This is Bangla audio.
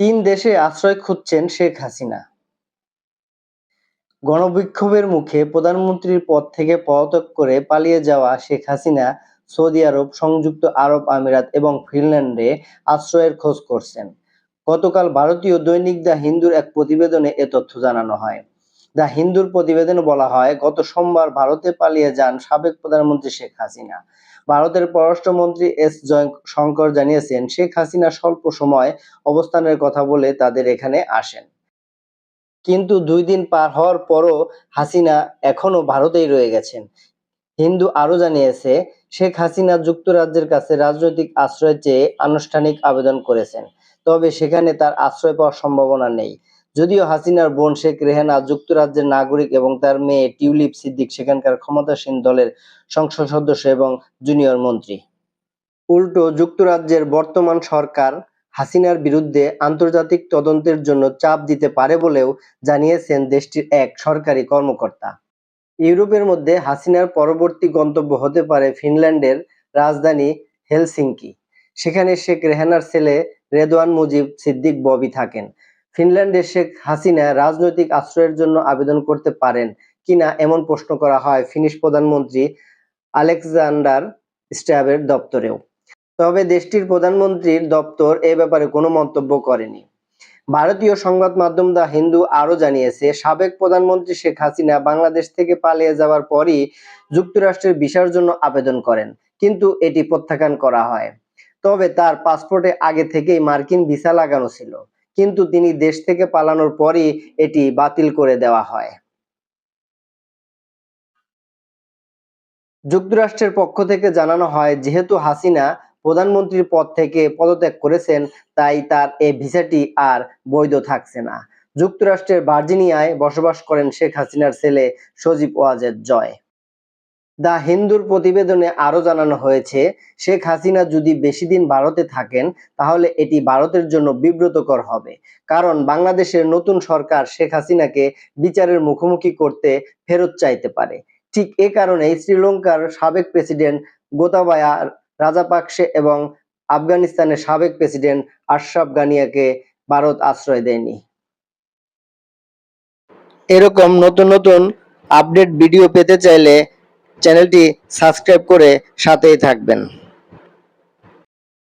তিন দেশে আশ্রয় খুঁজছেন শেখ হাসিনা। গণবিক্ষোভের মুখে প্রধানমন্ত্রীর পদ থেকে পদত্যাগ করে পালিয়ে যাওয়া শেখ হাসিনা সৌদি আরব, সংযুক্ত আরব আমিরাত এবং ফিনল্যান্ডে আশ্রয়ের খোঁজ করছেন। গতকাল ভারতীয় দৈনিক দ্য হিন্দুর এক প্রতিবেদনে এ তথ্য জানানো হয়। দ্য হিন্দুর প্রতিবেদনে বলা হয়, গত সোমবার ভারতে পালিয়ে যান সাবেক প্রধানমন্ত্রী শেখ হাসিনা। ভারতের পররাষ্ট্রমন্ত্রী এস জয়শঙ্কর জানিয়েছেন, শেখ হাসিনা স্বল্প সময় অবস্থানের কথা বলে তাদের এখানে আসেন। কিন্তু দুই দিন পার হওয়ার পরও হাসিনা এখনও ভারতেই রয়ে গেছেন। হিন্দু আরও জানিয়েছে, শেখ হাসিনা যুক্তরাজ্যের কাছে রাজনৈতিক আশ্রয় চেয়ে আনুষ্ঠানিক আবেদন করেছেন, তবে সেখানে তার আশ্রয় পাওয়ার সম্ভাবনা নেই। যদিও হাসিনার বোন শেখ রেহানা যুক্তরাজ্যের নাগরিক এবং তার মেয়ে টিউলিপ সিদ্দিক সেখানকার ক্ষমতাসীন দলের সংসদ সদস্য এবং জুনিয়র মন্ত্রী। উল্টো যুক্তরাজ্যের বর্তমান সরকার হাসিনার বিরুদ্ধে আন্তর্জাতিক তদন্তের জন্য চাপ দিতে পারে বলেও জানিয়েছেন দেশটির এক সরকারি কর্মকর্তা। ইউরোপের মধ্যে হাসিনার পরবর্তী গন্তব্য হতে পারে ফিনল্যান্ডের রাজধানী হেলসিঙ্কি। সেখানে শেখ রেহানার ছেলে রেদওয়ান মুজিব সিদ্দিক ববি থাকেন। ফিনল্যান্ডে শেখ হাসিনা রাজনৈতিক আশ্রয়ের জন্য আবেদন করতে পারেন কিনা এমন প্রশ্ন করা হয় ফিনিশ প্রধানমন্ত্রী আলেকজান্ডার স্ট্যাবের দপ্তরেও। তবে দেশটির প্রধানমন্ত্রীর দপ্তর এ ব্যাপারে কোনো মন্তব্য করেনি। ভারতীয় সংবাদ মাধ্যম দা হিন্দু আরও জানিয়েছে, সাবেক প্রধানমন্ত্রী শেখ হাসিনা বাংলাদেশ থেকে পালিয়ে যাওয়ার পরই যুক্তরাষ্ট্রের ভিসার জন্য আবেদন করেন, কিন্তু এটি প্রত্যাখ্যান করা হয়। তবে তার পাসপোর্টে আগে থেকেই মার্কিন ভিসা লাগানো ছিল। কিন্তু তিনি দেশ থেকে পালানোর পরই এটি বাতিল করে দেওয়া হয়। যুক্তরাষ্ট্রের পক্ষ থেকে জানানো হয়, যেহেতু হাসিনা প্রধানমন্ত্রীর পদ থেকে পদত্যাগ করেছেন, তাই তার এই ভিসাটি আর বৈধ থাকছে না। যুক্তরাষ্ট্রের ভার্জিনিয়ায় বসবাস করেন শেখ হাসিনার ছেলে সজীব ওয়াজেদ জয়। দ্য হিন্দুর প্রতিবেদনে আরও জানানো হয়েছে, শেখ হাসিনা যদি বেশি দিন ভারতে থাকেন, তাহলে এটি ভারতের জন্য বিব্রতকর হবে। কারণ বাংলাদেশের নতুন সরকার শেখ হাসিনাকে বিচারের মুখোমুখি করতে ফেরত চাইতে পারে। ঠিক এ কারণেই শ্রীলঙ্কার সাবেক প্রেসিডেন্ট গোতাবায়া রাজাপাকসে এবং আফগানিস্তানের সাবেক প্রেসিডেন্ট আশরাফ গানিয়াকে ভারত আশ্রয় দেয়নি। এরকম নতুন নতুন আপডেট ভিডিও পেতে চাইলে চ্যানেলটি সাবস্ক্রাইব করে সাথেই থাকবেন।